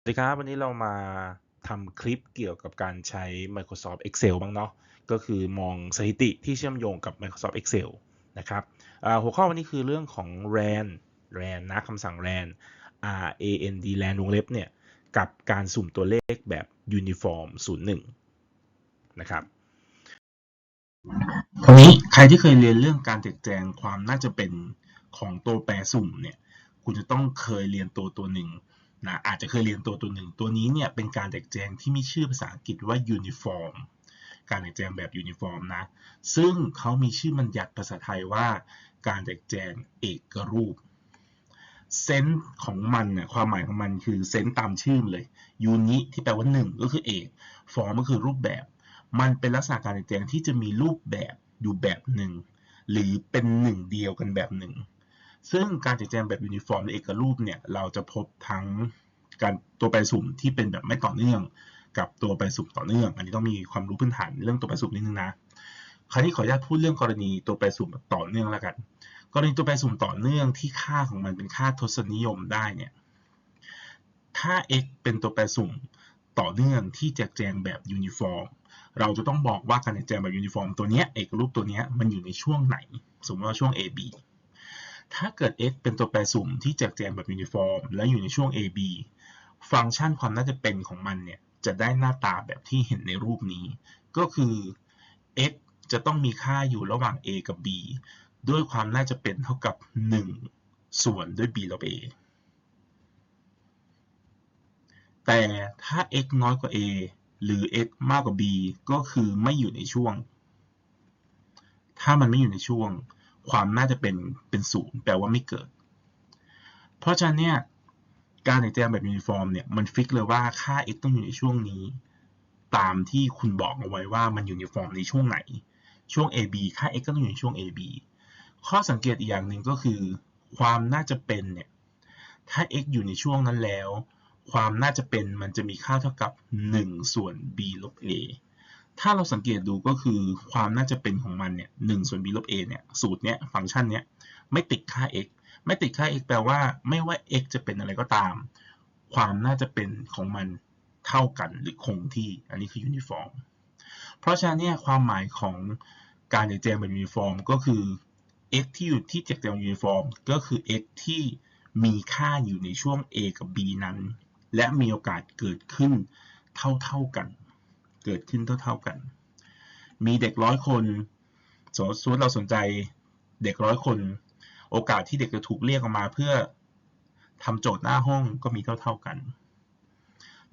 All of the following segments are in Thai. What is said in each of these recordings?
สวัสดีครับ วันนี้เรามาทำคลิปเกี่ยวกับการใช้ Microsoft Excel บ้างเนาะก็คือมองสถิติที่เชื่อมโยงกับ Microsoft Excel นะครับหัวข้อวันนี้คือเรื่องของ RAN RAN นะคำสั่ง RAN R A N D RAN วงเล็บเนี่ย กับการสุ่มตัวเลขแบบ Uniform 01 นะครับคราวนี้ใครที่เคยเรียนเรื่องการแจกแจงความน่าจะเป็นของตัวแปรสุ่มเนี่ย คุณจะต้องเคยเรียนตัวตัวหนึ่ง นะอาจจะเคยเรียนตัวตัวหนึ่ง ตัวนี้เนี่ยเป็นการแจกแจงที่มีชื่อภาษาอังกฤษว่า uniform การแจกแจงแบบ uniform นะ ซึ่งเขามีชื่อมันยัดภาษาไทยว่า การแจกแจงเอกรูป เซนส์ของมันเนี่ยความหมายของมันคือเซนส์ตามชื่อเลยยูนิที่แปลว่าหนึ่งก็คือเอก ฟอร์มก็คือรูปแบบ มันเป็นลักษณะการแจกแจงที่จะมีรูปแบบอยู่แบบหนึ่ง หรือเป็นหนึ่งเดียวกันแบบหนึ่ง ซึ่งการแจกแจงแบบยูนิฟอร์มในเอกรูปเนี่ยเราจะพบทั้งการตัวแปรสุ่มที่เป็นแบบไม่ต่อเนื่อง กับตัวแปรสุ่มต่อเนื่อง อันนี้ต้องมีความรู้พื้นฐานเรื่องตัวแปรสุ่มนิดนึงนะคราวนี้ขออนุญาตพูดเรื่องกรณีตัวแปรสุ่มต่อเนื่องแล้วกัน กรณีตัวแปรสุ่มต่อเนื่องที่ค่าของมันเป็นค่าทศนิยมได้เนี่ยถ้า x เป็นตัวแปรสุ่มต่อเนื่องที่แจกแจงแบบยูนิฟอร์มเราจะต้องบอกว่าการแจกแจงแบบยูนิฟอร์มตัวเนี้ยเอกรูปตัวเนี้ยมันอยู่ในช่วงไหน สมมติว่าช่วง AB ถ้าเกิด x เป็นตัวแปรสุ่มที่แจกแจงแบบยูนิฟอร์ม และอยู่ในช่วง AB ฟังก์ชันความน่าจะเป็นของมันเนี่ย จะได้หน้าตาแบบที่เห็นในรูปนี้ ก็คือ x จะต้องมีค่าอยู่ระหว่าง a กับ b ด้วยความน่าจะเป็นเท่ากับ 1 ส่วนด้วย b ลบ a แต่ถ้า x น้อยกว่า a หรือ x มากกว่า b ก็คือไม่อยู่ในช่วง ถ้ามันไม่อยู่ในช่วง ความน่าจะเป็นเป็นศูนย์แปลว่าไม่เกิด เพราะฉะนั้นเนี่ยการแจกแจงแบบยูนิฟอร์มเนี่ยมันฟิกเลยว่าค่า x ต้องอยู่ในช่วงนี้ ตามที่คุณบอกเอาไว้ว่ามันยูนิฟอร์มในช่วงไหน ช่วง AB ค่า x ก็ต้องอยู่ในช่วง AB ข้อสังเกตอีกอย่างหนึ่งก็คือ ความน่าจะเป็นเนี่ยถ้า x อยู่ในช่วงนั้นแล้ว ความน่าจะเป็นมันจะมีค่าเท่ากับ 1 ส่วน b ลบ a ถ้าเราสังเกตดูก็คือความน่าจะเป็นของมันเนี่ย1ส่วน b ลบ a เนี่ยสูตรเนี้ยฟังก์ชันเนี้ยไม่ติดค่า x ไม่ติดค่า x แปลว่าไม่ว่า x จะเป็นอะไรก็ตาม ความน่าจะเป็นของมันเท่ากันหรือคงที่ อันนี้คือยูนิฟอร์ม เพราะฉะนั้นเนี่ยความหมายของการแจกแจงแบบยูนิฟอร์มก็คือ x ที่อยู่ที่แจกแจงยูนิฟอร์มก็คือ x ที่มีค่าอยู่ในช่วง a กับ b นั้น และมีโอกาสเกิดขึ้นเท่าๆกัน เกิดขึ้นเท่าๆกัน มีเด็กร้อยคนสมมติเราสนใจเด็กร้อยคน โอกาสที่เด็กจะถูกเรียกออกมาเพื่อทำโจทย์หน้าห้องก็มีเท่าๆกัน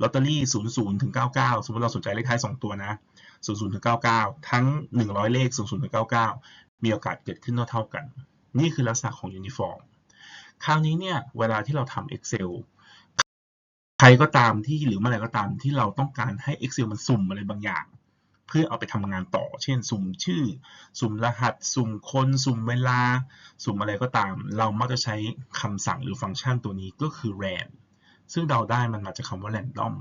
ลอตเตอรี่ 00 ถึง 99 สมมติเราสนใจเลขท้าย 2 ตัวนะ 00 ถึง 99 ทั้ง 100 เลข 00 ถึง 99 มีโอกาสเกิดขึ้นเท่าๆกัน นี่คือลักษณะของยูนิฟอร์ม คราวนี้เนี่ย เวลาที่เราทำ Excel ใครก็ตามที่หรือเมื่อไหร่ก็ตามที่เราต้องการให้ Excel มันสุ่มอะไรบางอย่าง เพื่อเอาไปทำงานต่อ เช่น สุ่มชื่อ สุ่มรหัส สุ่มคน สุ่มเวลา สุ่มอะไรก็ตาม เรามักจะใช้คำสั่งหรือฟังก์ชันตัวนี้ก็คือ ran ซึ่งเราได้มันมาจากคำว่า random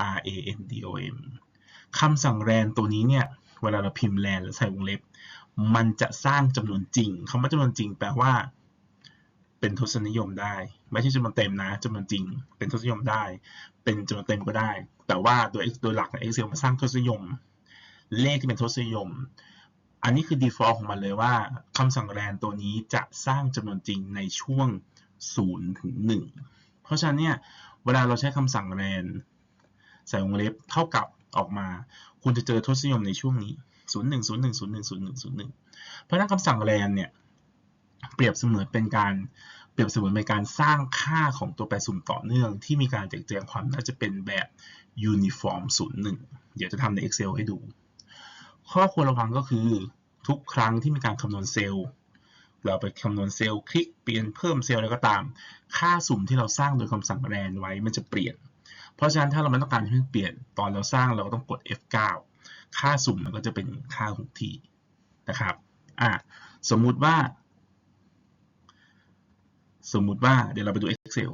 r a n d o m คำสั่ง ran ตัวนี้เนี่ย เวลาเราพิมพ์ ran แล้วใส่วงเล็บ มันจะสร้างจำนวนจริงคำว่าจำนวนจริงแปลว่า เป็นทศนิยมได้ ไม่ใช่จำนวนเต็มนะจำนวนจริง เป็นทศนิยมได้ เป็นจำนวนเต็มก็ได้ แต่ว่าโดยโดยหลักใน Excel มันสร้างทศนิยม เลขที่เป็นทศนิยม อันนี้คือ default ของมันเลยว่าคำสั่ง ran ตัวนี้จะสร้างจำนวนจริงในช่วง0ถึง1เพราะฉะนั้นเนี่ยเวลาเราใช้คำสั่ง ran ใส่วงเล็บเท่ากับออกมา คุณจะเจอทศนิยมในช่วงนี้ 0 1 0 1 0 1 0 1 0 1 เพราะนั้นคำสั่ง ran เนี่ย เปรียบเสมือนเป็นการเปรียบเสมือนเป็นการสร้างค่าของตัวแปรสุ่มต่อเนื่อง ที่มีการแจกแจงความน่าจะเป็นแบบ uniform 01 เดี๋ยวจะทำใน Excel ให้ดู ข้อควรระวังก็คือทุกครั้งที่มีการคำนวณเซลล์ เราไปคำนวณเซลล์คลิกเปลี่ยนเพิ่มเซลล์อะไรก็ตาม ค่าสุ่มที่เราสร้างโดยคำสั่ง ran ไว้มันจะเปลี่ยน เพราะฉะนั้นถ้าเราไม่ต้องการให้มันเปลี่ยนตอนเราสร้างเราก็ต้องกด F9 ค่าสุ่มมันก็จะเป็นค่าคงที่นะครับอะสมมุติว่า สมมุติว่าเดี๋ยวเราไปดู Excel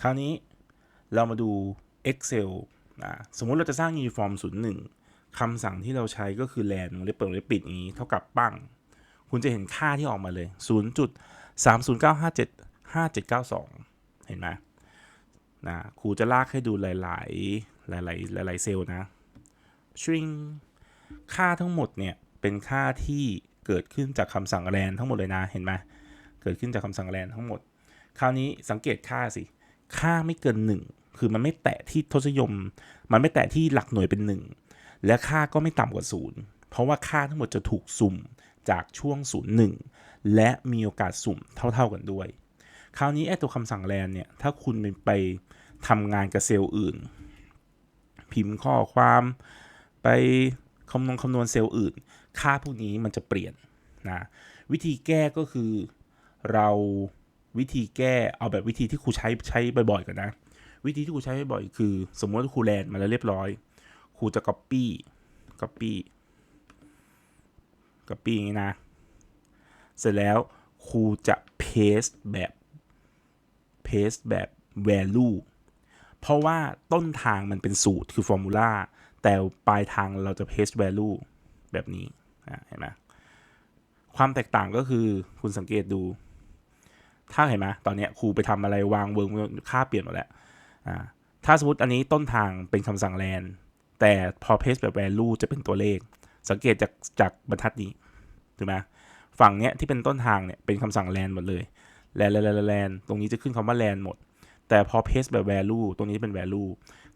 คราวนี้เรามาดู Excel นะสมมุติเราจะสร้าง Uniform 01คำสั่งที่เราใช้ก็คือ LAN วงเล็บเปิดวงเล็บปิดอย่างนี้เท่ากับปั้ง คุณจะเห็นค่าที่ออกมาเลย 0.30957572เห็นไหมนะครูจะลากให้ดูหลาย ๆ หลาย ๆ หลาย ๆ เซลล์นะ string ค่าทั้งหมดเนี่ย เป็นค่าที่ เกิดขึ้นจากคำสั่งแรนทั้งหมดเลยนะเห็นไหมเกิดขึ้นจากคำสั่งแรนทั้งหมด คราวนี้สังเกตค่าสิค่าไม่เกิน 1 คือมันไม่แตะที่ทศนิยม มันไม่แตะที่หลักหน่วยเป็น 1 และค่าก็ไม่ต่ำกว่า 0 เพราะว่าค่าทั้งหมดจะถูกสุ่มจากช่วง 0 1 และมีโอกาสสุ่มเท่า ๆกันด้วย คราวนี้ไอ้ตัวคำสั่งแรนเนี่ย ถ้าคุณไปทำงานกับเซลล์อื่น พิมพ์ข้อความไปคำนวณคำนวณเซลล์อื่น ค่าพวกนี้มันจะเปลี่ยนนะวิธีแก้ก็คือเราวิธีแก้เอาแบบวิธีที่ครูใช้ใช้บ่อยๆกันนะ วิธีที่ครูใช้บ่อยคือ สมมติว่าครูแลนมาแล้วเรียบร้อยครูจะ copy copy copy อย่างนี้นะ เสร็จแล้วครูจะ paste แบบ paste แบบ value เพราะว่าต้นทางมันเป็นสูตรคือ formula แต่ปลายทางเราจะ paste value แบบนี้ เห็นไหมความแตกต่างก็คือคุณสังเกตดู ถ้าเห็นไหมตอนนี้ครูไปทำอะไรวางเวิร์กค่าเปลี่ยนหมดแล้วถ้าสมมติอันนี้ต้นทางเป็นคำสั่งแลนแต่พอ paste แบบ value จะเป็นตัวเลข สังเกตจากจากบรรทัดนี้ถูกไหมฝั่งเนี้ยที่เป็นต้นทางเนี่ยเป็นคำสั่งแลนหมดเลยแลนแลนแลนตรงนี้จะขึ้นคำว่าแลนหมด แต่พอ paste แบบ value ตรงนี้เป็น value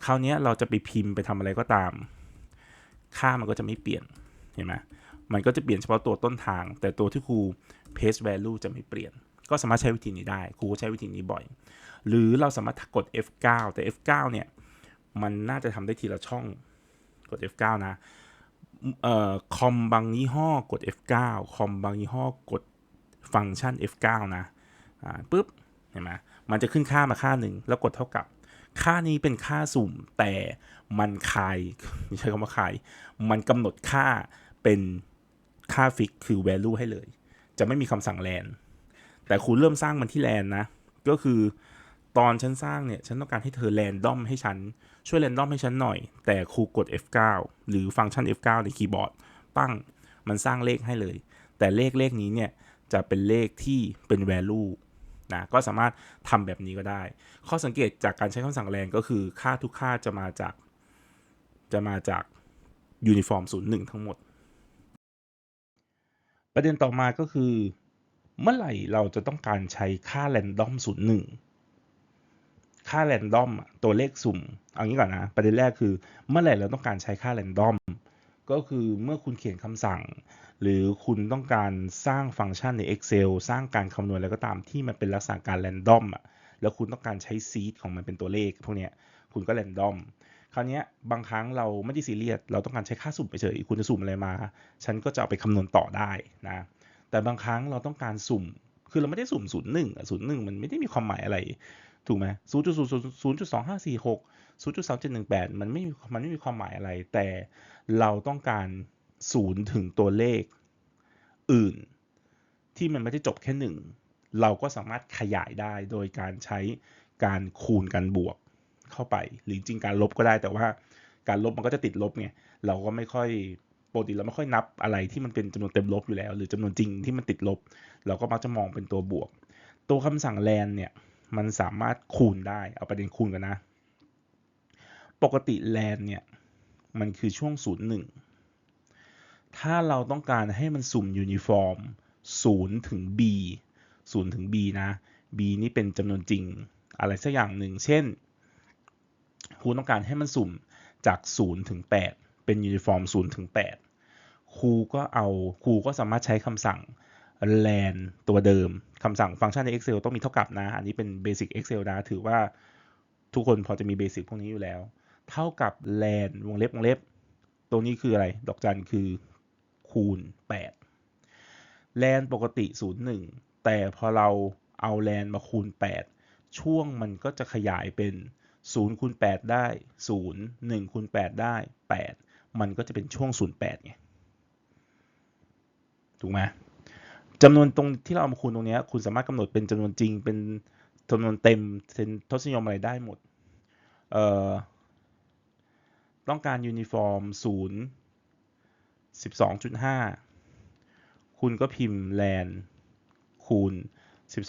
คราวนี้เราจะไปพิมพ์ไปทำอะไรก็ตาม ค่ามันก็จะไม่เปลี่ยนเห็นไหม มันก็จะเปลี่ยนเฉพาะตัวต้นทาง แต่ตัวที่ครู paste value จะไม่เปลี่ยน ก็สามารถใช้วิธีนี้ได้ ครูก็ใช้วิธีนี้บ่อย หรือเราสามารถกด F9 แต่ F9 เนี่ยมันน่าจะทำได้ทีละช่องกด F9 นะเอ่อคอมบางยี่ห้อกด F9 คอมบางยี่ห้อกดฟังก์ชัน F9 นะอ่าปุ๊บเห็นไหมมันจะขึ้นค่ามาค่าหนึ่งแล้วกดเท่ากับ ค่านี้เป็นค่าสุ่มแต่มันคายไม่ใช่คำว่าคาย มันกำหนดค่าเป็น ค่าฟิกคือ value ให้เลย จะไม่มีคำสั่งแลนแต่ครูเริ่มสร้างมันที่แลนนะ ก็คือตอนฉันสร้างเนี่ย ฉันต้องการให้เธอแลนดอมให้ฉัน ช่วยแลนดอมให้ฉันหน่อย แต่ครูกด F9 หรือฟังก์ชัน F9 ในคีย์บอร์ด ปั้ง มันสร้างเลขให้เลย แต่เลขเลขนี้เนี่ย จะเป็นเลขที่เป็น value นะ ก็สามารถทำแบบนี้ก็ได้ ข้อสังเกตจากการใช้คำสั่งแลนก็คือค่าทุกค่าจะมาจาก จะมาจากยูนิฟอร์ม01 ทั้งหมด ประเด็นต่อมาก็คือ เมื่อไหร่เราจะต้องการใช้ค่าแรนดอม01 ค่าแรนดอมตัวเลขสุ่ม เอางี้ก่อนนะ ประเด็นแรกคือ เมื่อไหร่เราต้องการใช้ค่าแรนดอมก็คือเมื่อคุณเขียนคำสั่ง หรือคุณต้องการสร้างฟังก์ชันใน Excel สร้างการคำนวณอะไรก็ตามที่มันเป็นลักษณะการแรนดอมอะแล้วคุณต้องการใช้ซีดของมันเป็นตัวเลขพวกเนี้ยคุณก็แรนดอม คราวนี้บางครั้งเราไม่ได้ซีเรียสเราต้องการใช้ค่าสุ่มไปเฉยคุณจะสุ่มอะไรมา ฉันก็จะเอาไปคำนวณต่อได้นะแต่บางครั้งเราต้องการสุ่ม คือเราไม่ได้สุ่มศูนย์หนึ่งศูนย์หนึ่งมันไม่ได้มีความหมายอะไร ถูกไหมศูนย์จุดศูนย์ศูนย์จุดสองห้าสี่หกศูนย์จุดสามเจ็ดหนึ่งแปดมันไม่มันไม่มีความหมายอะไร แต่เราต้องการศูนย์ถึงตัวเลขอื่น ที่มันไม่ได้จบแค่หนึ่งเราก็สามารถขยายได้โดยการใช้การคูณการบวก เข้าไป หรือจริงการลบก็ได้แต่ว่าการลบมันก็จะติดลบไงเราก็ไม่ค่อยปกติเราไม่ค่อยนับอะไรที่มันเป็นจำนวนเต็มลบอยู่แล้ว หรือจำนวนจริงที่มันติดลบ เราก็มักจะมองเป็นตัวบวก ตัวคำสั่งแลนเนี่ยมันสามารถคูณได้เอาประเด็นคูณกันนะ ปกติแลนเนี่ยมันคือช่วง 01 ถ้าเราต้องการให้มันสุ่มยูนิฟอร์ม0ถึง b 0ถึง b นะ b นี่เป็นจำนวนจริงอะไรสักอย่างหนึ่ง เช่น รูต้องการให้มันสุ่มจาก0ถึง8เป็นยูนิฟอร์ม0ถึง8ครูก็เอาครูก็สามารถใช้คำสั่ง lan ตัวเดิมคำสั่งฟังก์ชันใน Excel ต้องมีเท่ากับนะ อันนี้เป็น Basic Excel นะ ถือว่าทุกคนพอจะมี Basic พวกนี้อยู่แล้ว เท่ากับ lan วงเล็บวงเล็บ ตรงนี้คืออะไร ดอกจันคือคูณ8 lan ปกติ 01 แต่พอเราเอา lan มาคูณ 8 ช่วงมันก็จะขยายเป็น 0คูณ8ได้ 0 1คูณ8ได้ 8 มันก็จะเป็นช่วง 08ไงถูกไหมจำนวนตรงที่เราเอามาคูณตรงนี้คุณสามารถกำหนดเป็นจำนวนจริงเป็นจำนวนเต็มเป็นทศนิยมอะไรได้หมดเอ่อต้องการยูนิฟอร์ม 0 12.5 คุณก็พิมพ์แลนคูณ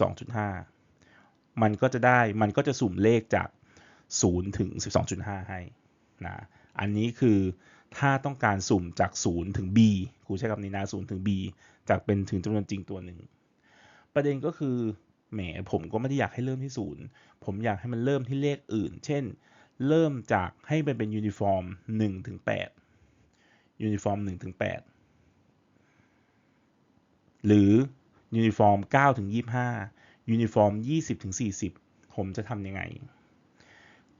12.5 มันก็จะได้มันก็จะสุ่มเลขจาก 0ถึง 12.5 ให้นะอันนี้คือถ้าต้องการสุ่มจาก 0 ถึง b ครูใช้คำนี้นะ0ถึง b จากเป็นถึงจำนวนจริงตัวหนึ่ง ประเด็นก็คือแหมผมก็ไม่ได้อยากให้เริ่มที่ 0 ผมอยากให้มันเริ่มที่เลขอื่น เช่น เริ่มจากให้มันเป็นยูนิฟอร์ม1ถึง8ยูนิฟอร์ม1ถึง8หรือยูนิฟอร์ม9ถึง25ยูนิฟอร์ม20ถึง40 ผมจะทำยังไง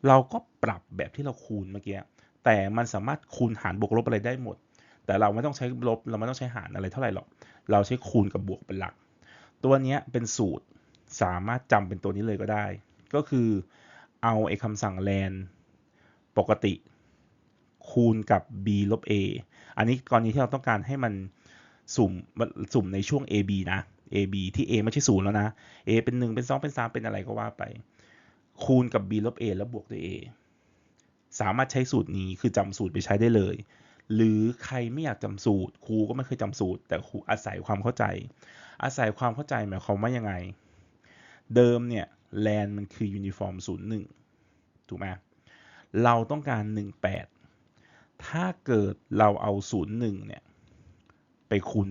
เราก็ปรับแบบที่เราคูณเมื่อกี้ แต่มันสามารถคูณหารบวกลบอะไรได้หมด แต่เราไม่ต้องใช้ลบ เราไม่ต้องใช้หารอะไรเท่าไหร่หรอก เราใช้คูณกับบวกเป็นหลัก ตัวนี้เป็นสูตร สามารถจำเป็นตัวนี้เลยก็ได้ ก็คือเอาไอ้คำสั่ง len ปกติ คูณกับ b ลบ a อันนี้กรณีที่เราต้องการให้มันสุ่มสุ่มในช่วง ab นะ ab ที่ a ไม่ใช่ศูนย์แล้วนะ a เป็น 1 เป็น 2 เป็น 3 เป็นอะไรก็ว่าไป คูณกับ b ลบ a แล้วบวกด้วย a สามารถใช้สูตรนี้คือจำสูตรไปใช้ได้เลย หรือใครไม่อยากจำสูตรครูก็ไม่เคยจำสูตร แต่ครูอาศัยความเข้าใจ อาศัยความเข้าใจหมายความว่ายังไง เดิมเนี่ยแลนมันคือยูนิฟอร์ม01 ถูกไหมเราต้องการ 18 ถ้าเกิดเราเอา 01 เนี่ย ไปคูณ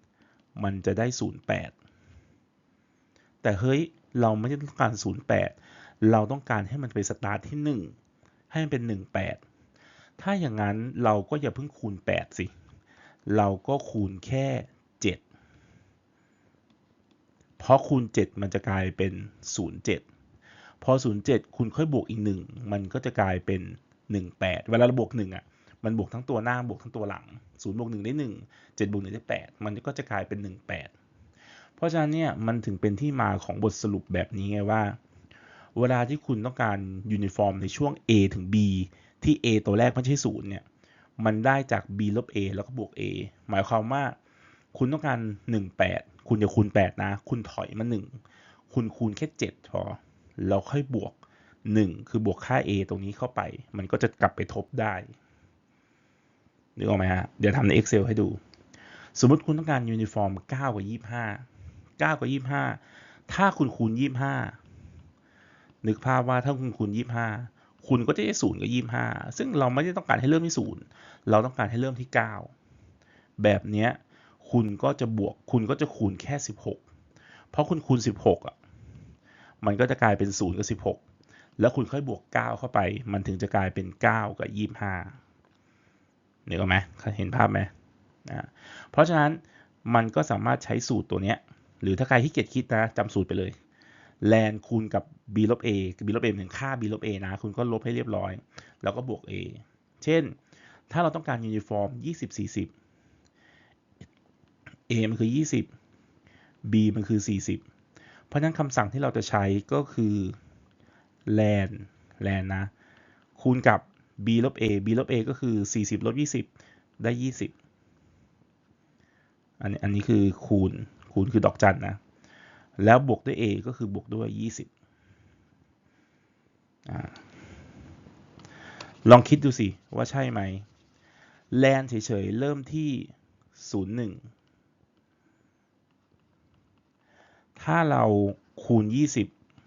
8 มันจะได้ 08 แต่เฮ้ยเราไม่ได้ต้องการ 08 เราต้องการให้มันไปสตาร์ทที่ 1 ให้มันเป็น 18 ถ้าอย่างนั้นเราก็อย่าเพิ่งคูณ 8 สิ เราก็คูณแค่ 7 เพราะคูณ 7 มันจะกลายเป็น 07 พอ 07 คุณค่อยบวกอีก 1 มันก็จะกลายเป็น 18 เวลาเราบวก 1อะมันบวกทั้งตัวหน้าบวกทั้งตัวหลัง0บวก1ได้ 1 7บวก1ได้ 8 มันก็จะกลายเป็น 18 เพราะฉะนั้นเนี่ยมันถึงเป็นที่มาของบทสรุปแบบนี้ไงว่า เวลาที่คุณต้องการยูนิฟอร์มในช่วง A ถึง B ที่ A ตัวแรกไม่ใช่0เนี่ย มันได้จาก b ลบ a แล้วก็บวก a หมายความว่าคุณต้องการ 18 คุณจะคูณ 8 นะ คุณถอยมา 1 คุณคูณแค่ 7 พอ แล้วค่อยบวก 1 คือบวกค่า a ตรงนี้เข้าไป มันก็จะกลับไปทบได้นึกออกไหมฮะ เดี๋ยวทำใน Excel ให้ดู สมมติคุณต้องการยูนิฟอร์ม 9 กับ 25 9 กับ 25 ถ้าคุณคูณ 25 นึกภาพว่าถ้าคุณคูณ25คุณก็จะได้0กับ25ซึ่งเราไม่ได้ต้องการให้เริ่มที่0เราต้องการให้เริ่มที่9แบบเนี้ยคุณก็จะบวกคุณก็จะคูณแค่16เพราะคุณคูณ16อะมันก็จะกลายเป็น0กับ16แล้วคุณค่อยบวก 9 เข้าไป มันถึงจะกลายเป็น 9 กับ 25นึกออกไหมเห็นภาพไหมนะเพราะฉะนั้นมันก็สามารถใช้สูตรตัวเนี้ย หรือถ้าใครที่เกียจคิดนะจำสูตรไปเลย แลนคูณกับ b ลบ a b ลบ a หนึ่งค่า b ลบ a นะ คุณก็ลบให้เรียบร้อย แล้วก็บวก a เช่น ถ้าเราต้องการยูนิฟอร์ม 20 40 a มันคือ 20 b มันคือ 40 เพราะฉะนั้นคำสั่งที่เราจะใช้ก็คือ lan lan นะ คูณกับ b ลบ a b ลบ a ก็คือ 40 ลบ 20 ได้ 20 อันนี้อันนี้คือคูณ คูณคือดอกจันนะ แล้วบวกด้วย a ก็คือบวกด้วย 20อลองคิดดูสิ ว่าใช่ไหม แลนเฉยๆ เริ่มที่ 01 ถ้าเราคูณ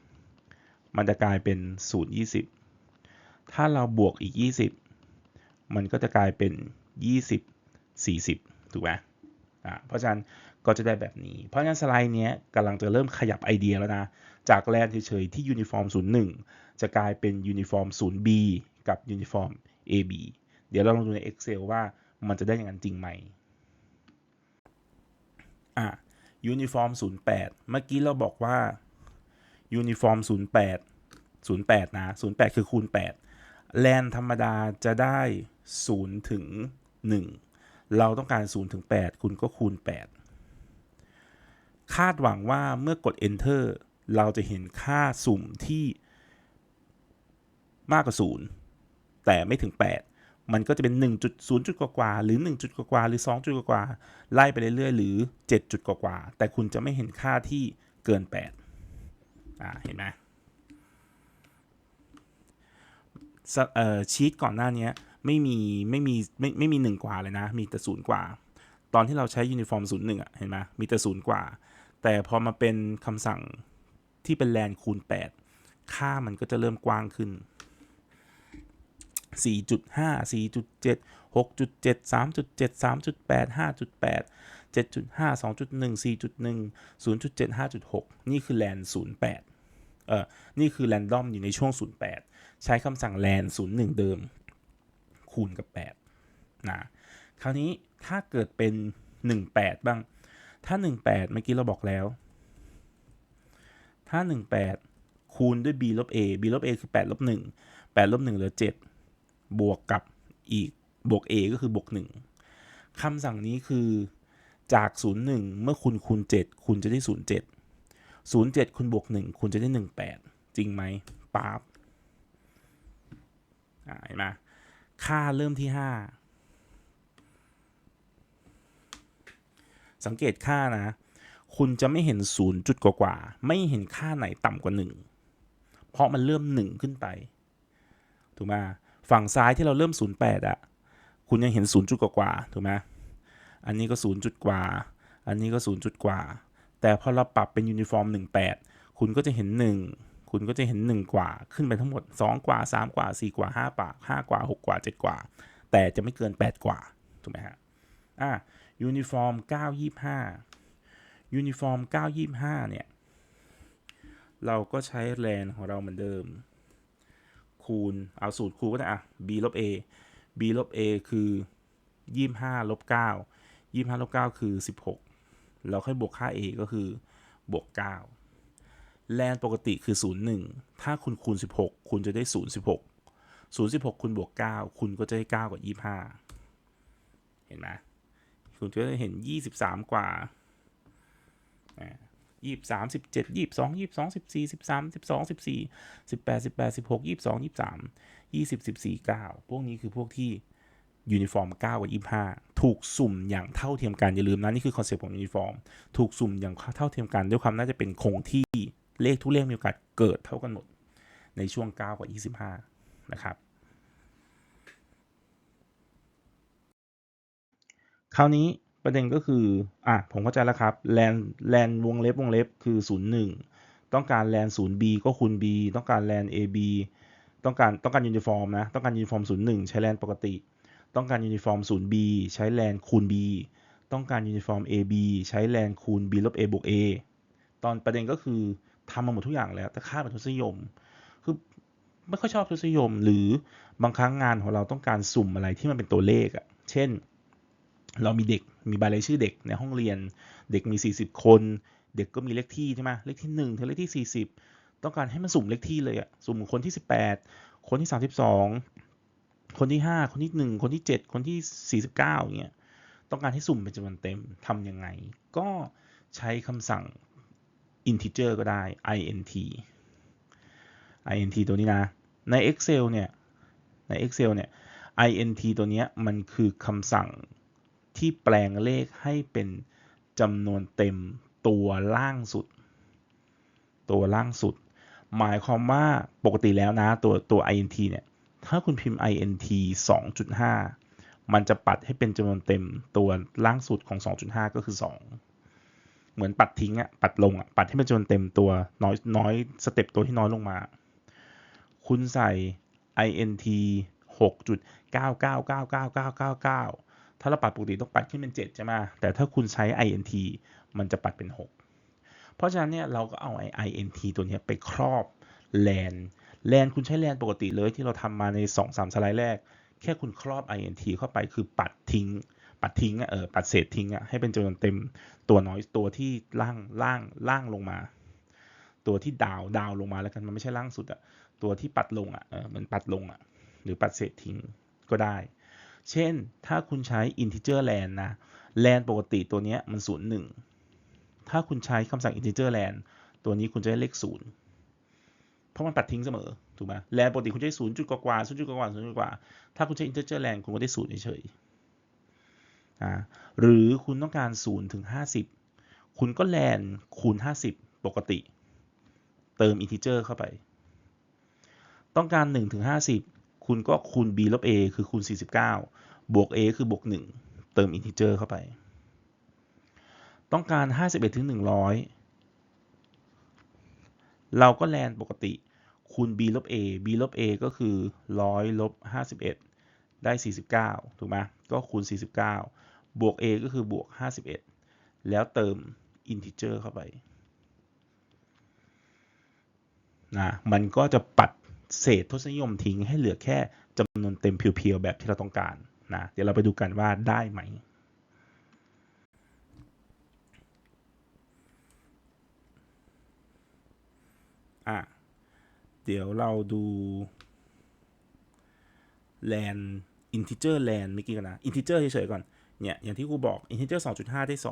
20 มันจะกลายเป็น 0 20 ถ้าเราบวกอีก 20 มันก็จะกลายเป็น 20 40 ถูกไหมเพราะฉะนั้น ก็จะได้แบบนี้ เพราะฉะนั้นสไลด์นี้กำลังจะเริ่มขยับไอเดียแล้วนะ จากแลนเฉยๆที่ยูนิฟอร์ม01 จะกลายเป็นยูนิฟอร์ม 0B กับยูนิฟอร์ม AB เดี๋ยวเราลองดูใน Excel ว่ามันจะได้อย่างนั้นจริงไหมอะยูนิฟอร์ม08 เมื่อกี้เราบอกว่ายูนิฟอร์ม08 08 นะ 08 คือคูณ 8 แลนธรรมดาจะได้ 0 ถึง 1 เราต้องการ 0 ถึง 8 คุณก็คูณ 8 คาดหวังว่าเมื่อกด enter เราจะเห็นค่าสุ่มที่มากกว่า 0 แต่ไม่ถึง 8 มันก็จะเป็น1จุด0จุดกว่าหรือ 1 จุดกว่าหรือ 2 จุดกว่าไล่ไปเรื่อยๆ หรือ 7 จุดกว่า แต่คุณจะไม่เห็นค่าที่เกิน 8 อ่า เห็นไหมชีตก่อนหน้านี้ไม่มีไม่มีไม่ไม่มี 1 กว่าเลยนะ มีแต่0กว่า ตอนที่เราใช้ยูนิฟอร์ม01อะเห็นไหมมีแต่0กว่า แต่พอมาเป็นคำสั่งที่เป็นแลนคูณ 8 ค่ามันก็จะเริ่มกว้างขึ้น 4.5 4.7 6.7 3.7 3.8 5.8 7.5 2.1 4.1 0.7 5.6 นี่คือแลน08 เอ่อ นี่คือแรนดอมอยู่ในช่วง 08 ใช้คำสั่งแลน01 เดิม คูณกับ 8 นะ คราวนี้ถ้าเกิดเป็น 18 บ้าง ถ้า 18 เมื่อกี้เราบอกแล้ว ถ้า 18 คูณด้วย b ลบ a b ลบ a คือ8ลบ1 8ลบ1เหลือ 7 บวกกับอีกบวก a ก็คือบวก 1คำสั่งนี้คือจาก 01 เมื่อคุณคูณ 7 คุณจะได้ 07 07 คุณบวก 1 คุณจะได้ 18 จริงไหมป๊าบเห็นไหมค่าเริ่มที่ 5 สังเกตค่านะ คุณจะไม่เห็น0จุดกว่าๆไม่เห็นค่าไหนต่ำกว่า1เพราะมันเริ่ม1ขึ้นไปถูกไหมฝั่งซ้ายที่เราเริ่ม08อะคุณยังเห็น0จุดกว่าๆถูกไหมอันนี้ก็0จุดกว่า อันนี้ก็0จุดกว่า แต่พอเราปรับเป็นยูนิฟอร์ม18คุณก็จะเห็น1คุณก็จะเห็น 1 กว่าขึ้นไปทั้งหมด 2 กว่า 3 กว่า 4 กว่า5กว่า5กว่า 6 กว่า 7 กว่า แต่จะไม่เกิน 8 กว่า ถูกไหมฮะอะ ยูนิฟอร์ม 925 ยูนิฟอร์ม 925 เนี่ย เราก็ใช้แลนของเราเหมือนเดิม คูณ เอาสูตรคูณก็ได้อะ b ลบ a b ลบ a คือ 25ลบ9 25ลบ9คือ 16 เราค่อยบวกค่า a ก็คือบวก 9 แลนปกติคือ 01 ถ้าคุณคูณ 16 คุณจะได้ 0 16 0 16 คุณบวก 9 คุณก็จะได้ 9กว่า25 เห็นไหม คุณจะเห็น23กว่ายี่สามสิบเจ็ดยี่สองยี่สองสิบสี่สิบสามสิบสองสิบสี่สิบแปดสิบแปดสิบหกยี่สองยี่สามยี่สิบสิบสี่เก้าพวกนี้คือพวกที่ยูนิฟอร์ม9กับ25ถูกสุ่มอย่างเท่าเทียมกัน อย่าลืมนะ นี่คือคอนเซ็ปต์ของยูนิฟอร์ม ถูกสุ่มอย่างเท่าเทียมกันด้วยความน่าจะเป็นคงที่เลขทุกเลขมีโอกาสเกิดเท่ากันหมด ในช่วง 9 กับ 25 นะครับ คราวนี้ประเด็นก็คืออะผมเข้าใจแล้วครับแลนแลนวงเล็บวงเล็บคือ 01 ต้องการแลน 0b ก็คูณ b ต้องการแลน ab ต้องการต้องการยูนิฟอร์มนะต้องการยูนิฟอร์ม 01 ใช้แลนปกติ ต้องการยูนิฟอร์ม 0b ใช้แลนคูณ b ต้องการยูนิฟอร์ม ab ใช้แลนคูณ b ลบ a บวก a ตอนประเด็นก็คือทำมาหมดทุกอย่างแล้วแต่ค่าเป็นทศนิยม คือไม่ค่อยชอบทศนิยม หรือบางครั้งงานของเราต้องการสุ่มอะไรที่มันเป็นตัวเลขอะเช่น เรามีเด็กมีใบรายชื่อเด็กในห้องเรียน เด็กมี 40 คน เด็กก็มีเลขที่ใช่ไหมเลขที่1ถึงเลขที่ 40 ต้องการให้มันสุ่มเลขที่เลยอะสุ่มคนที่ 18 คนที่ 32 คนที่ 5 คนที่ 1 คนที่ 7 คนที่ 49อย่างเงี้ยต้องการให้สุ่มเป็นจำนวนเต็มทำยังไง ก็ใช้คำสั่ง integer ก็ได้ int int ตัวนี้นะ ใน Excel เนี่ยใน Excel เนี่ย int ตัวนี้มันคือคำสั่ง ที่แปลงเลขให้เป็นจำนวนเต็มตัวล่างสุด ตัวล่างสุด หมายความว่าปกติแล้วนะตัวตัว int เนี่ย ถ้าคุณพิมพ์ int 2.5 มันจะปัดให้เป็นจำนวนเต็มตัวล่างสุดของ 2.5 ก็คือ 2 เหมือนปัดทิ้งอะปัดลงอะปัดให้เป็นจำนวนเต็มตัวน้อยน้อยสเต็ปตัวที่น้อยลงมา คุณใส่ int 6.9999999 ถ้าเราปัดปกติต้องปัดขึ้นเป็น 7 ใช่ไหมแต่ถ้าคุณใช้ int มันจะปัดเป็น 6 เพราะฉะนั้นเนี่ยเราก็เอา int ตัวนี้ไปครอบแลนแลนคุณใช้แลนปกติเลยที่เราทำมาใน 2-3 สไลด์แรก แค่คุณครอบ int เข้าไปคือปัดทิ้ง ปัดทิ้งเออปัดเศษทิ้งอะให้เป็นจำนวนเต็มตัวน้อยตัวที่ล่างล่างล่างลงมา ตัวที่ดาวดาวลงมาแล้วกันมันไม่ใช่ล่างสุดอะตัวที่ปัดลงอะเออมันปัดลงอะหรือปัดเศษทิ้งก็ได้ เช่น ถ้าคุณใช้ integer land นะ land ปกติตัวนี้มัน 0 1 ถ้าคุณใช้คำสั่ง integer land ตัวนี้คุณจะได้เลข 0 เพราะมันปัดทิ้งเสมอ ถูกไหม land ปกติคุณจะได้0จุดกว่า0จุดกว่า0จุดกว่า ถ้าคุณใช้ integer land คุณก็ได้0เฉยๆหรือคุณต้องการ 0 ถึง 50 คุณก็ land คูณ 50 ปกติ เติม integer เข้าไป ต้องการ1ถึง50 คุณก็คูณ b ลบ a คือคูณ 49 บวก a คือบวก 1 เติม integer เข้าไป ต้องการ 51ถึง100 เราก็แลนปกติ คูณ b ลบ a b ลบ a ก็คือ 100 ลบ 51 ได้ 49 ถูกไหมก็คูณ 49 บวก a ก็คือบวก 51 แล้วเติม integer เข้าไปนะมันก็จะปัด เศษทศนิยมทิ้งให้เหลือแค่จำนวนเต็มเพียวๆแบบที่เราต้องการนะเดี๋ยวเราไปดูกันว่าได้ไหม อะ เดี๋ยวเราดู land integer land เมื่อกี้กันนะ integer เฉยๆก่อน เนี่ย อย่างที่ครูบอก integer 2.5ได้2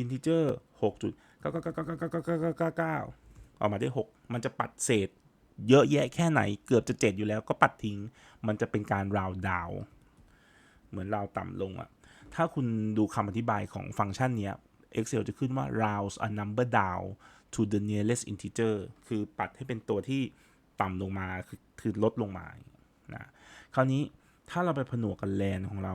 integer 6จุด 9 9 9 9 9 9 9 9ออกมาได้6มันจะปัดเศษ เยอะแยะแค่ไหนเกือบจะ7อยู่แล้วก็ปัดทิ้ง มันจะเป็นการ round down เหมือนเราต่ำลงอะถ้าคุณดูคำอธิบายของฟังก์ชันเนี้ย Excel จะขึ้นว่า rounds a number down to the nearest integer คือปัดให้เป็นตัวที่ต่ำลงมา คือคือลดลงมานะคราวนี้ถ้าเราไปผนวกกับแลนของเรา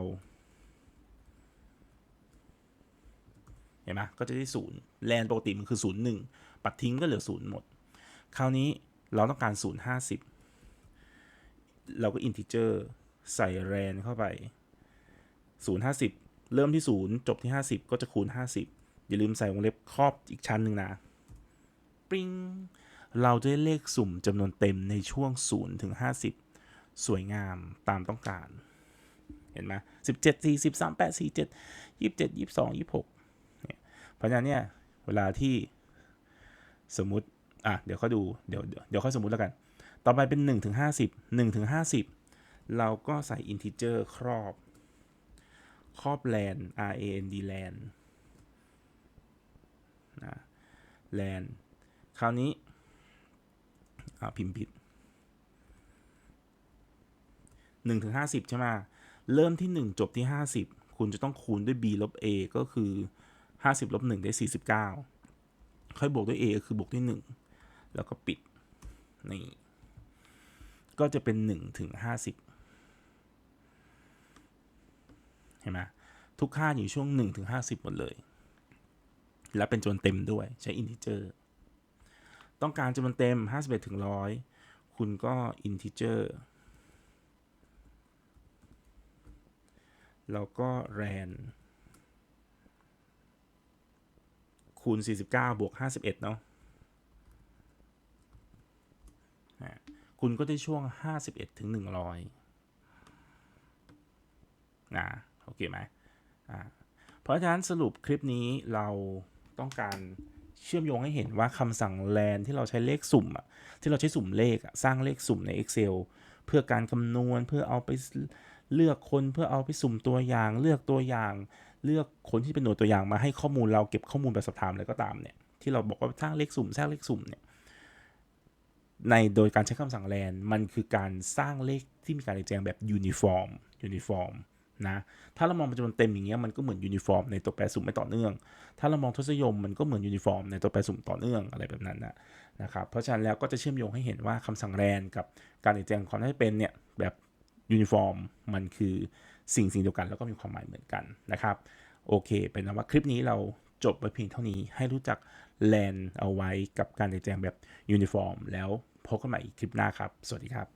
เห็นไหมก็จะได้ศูนย์แลนปกติมันคือศูนย์หนึ่งปัดทิ้งก็เหลือศูนย์หมด คราวนี้เราต้องการศูนย์ห้าสิบเราก็อินทิเจอร์ใส่แรนเข้าไปศูนย์ห้าสิบเริ่มที่ศูนย์จบที่ห้าสิบก็จะคูณห้าสิบอย่าลืมใส่วงเล็บครอบอีกชั้นหนึ่งนะปริงเราจะได้เลขสุ่มจำนวนเต็มในช่วง0ถึง50 สวยงามตามต้องการ เห็นไหม17 40 38 47 27 22 26เนี่ยเพ ราะฉะนั้นเนี่ยเวลาที่สมมติอะเดี๋ยวเขาดูเดี๋ยวเดี๋ยวเดี๋ยวเขาสมมติแล้วกัน ต่อไปเป็น 1 ถึง 50 1 ถึง 50 เราก็ใส่ integer ครอบ ครอบ land r a n d land นะ land คราวนี้อ่าพิมพ์ผิด1ถึง50 ใช่ไหมเริ่มที่ 1 จบที่ 50 คุณจะต้องคูณด้วย b ลบ a ก็คือ 50ลบ1ได้ 49 ค่อยบวกด้วย a ก็คือบวกด้วย 1 แล้วก็ปิด นี่ ก็จะเป็น 1 ถึง 50 เห็นไหมทุกค่าอยู่ช่วง 1 ถึง 50 หมดเลย และเป็นจำนวนเต็มด้วยใช้ integer ต้องการจำนวนเต็ม 51 ถึง 100 คุณก็ integer แล้วก็ ran คูณ 49 บวก 51 เนาะคุณก็ได้ช่วง 51 ถึง 100นะโอเคไหมอ่าเพราะฉะนั้นสรุปคลิปนี้เราต้องการเชื่อมโยงให้เห็นว่าคำสั่งแลนที่เราใช้เลขสุ่มอะที่เราใช้สุ่มเลขอะสร้างเลขสุ่มใน Excel เพื่อการคำนวณเพื่อเอาไปเลือกคนเพื่อเอาไปสุ่มตัวอย่างเลือกตัวอย่าง เลือกคนที่เป็นหน่วยตัวอย่างมาให้ข้อมูลเราเก็บข้อมูลแบบสอบถามอะไรก็ตามเนี่ยที่เราบอกว่าสร้างเลขสุ่มสร้างเลขสุ่มเนี่ยในโดยการใช้คำสั่งแลนมันคือการสร้างเลขที่มีการแจงแบบยูนิฟอร์มยูนิฟอร์มนะถ้าเรามองเป็นจำนวนเต็มอย่างเงี้ยมันก็เหมือนยูนิฟอร์มในตัวแปรสุ่มไม่ต่อเนื่อง ถ้าเรามองทศนิยมมันก็เหมือนยูนิฟอร์มในตัวแปรสุ่มต่อเนื่องอะไรแบบนั้นนะนะครับเพราะฉะนั้นแล้วก็จะเชื่อมโยงให้เห็นว่าคำสั่งแรนกับการแจงความน่าจะเป็นเนี่ยแบบยูนิฟอร์มมันคือ สิ่งสิ่งเดียวกันแล้วก็มีความหมายเหมือนกันนะครับโอเค เป็นนว่าคลิปนี้เราจบไปเพียงเท่านี้ให้รู้จักแลนเอาไว้กับการแจงแบบยูนิฟอร์ม แล้วพบกันใหม่อีกคลิปหน้าครับ สวัสดีครับ